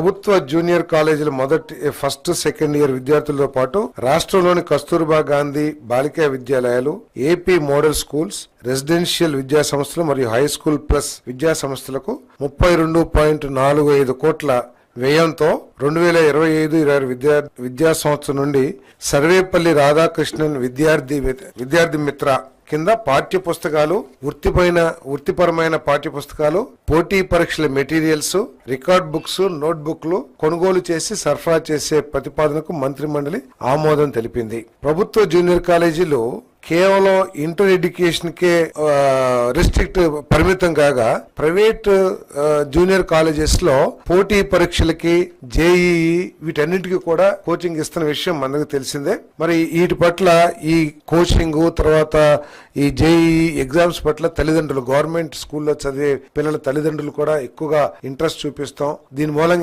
ప్రభుత్వ జూనియర్ కాలేజీల మొదటి ఫస్ట్ సెకండ్ ఇయర్ విద్యార్థులతో పాటు రాష్ట్రంలోని కస్తూర్బా గాంధీ బాలికా విద్యాలయాలు ఏపీ మోడల్ స్కూల్స్ రెసిడెన్షియల్ విద్యా సంస్థలు మరియు హై స్కూల్ ప్లస్ విద్యా సంస్థలకు ముప్పై రెండు పాయింట్ నాలుగు ఐదు కోట్ల వ్యయంతో రెండు వేల ఇరవై ఐదు ఇరవై ఆరు విద్యా విద్యా సంవత్సరం నుండి సర్వేపల్లి రాధాకృష్ణన్ విద్యార్థి విద్యార్థి మిత్ర కింద పాఠ్య పుస్తకాలు వృత్తిపైన వృత్తిపరమైన పాఠ్య పుస్తకాలు పోటీ పరీక్షల మెటీరియల్స్ రికార్డ్ బుక్స్ నోట్ బుక్లు కొనుగోలు చేసి సరఫరా చేసే ప్రతిపాదనకు మంత్రి మండలి ఆమోదం తెలిపింది. ప్రభుత్వ జూనియర్ కాలేజీలో కేవలం ఇంటర్ ఎడ్యుకేషన్కే రిస్ట్రిక్ట్ పరిమితం కాగా ప్రైవేట్ జూనియర్ కాలేజెస్లో పోటీ పరీక్షలకి జేఈఈ వీటన్నిటికీ కూడా కోచింగ్ ఇస్తున్న విషయం మనకు తెలిసిందే. మరి వీటి పట్ల ఈ కోచింగ్ తర్వాత ఈ జేఈఈ ఎగ్జామ్స్ పట్ల తల్లిదండ్రులు గవర్నమెంట్ స్కూల్లో చదివే పిల్లల తల్లిదండ్రులు కూడా ఎక్కువగా ఇంట్రెస్ట్ చూపిస్తాం. దీని మూలంగా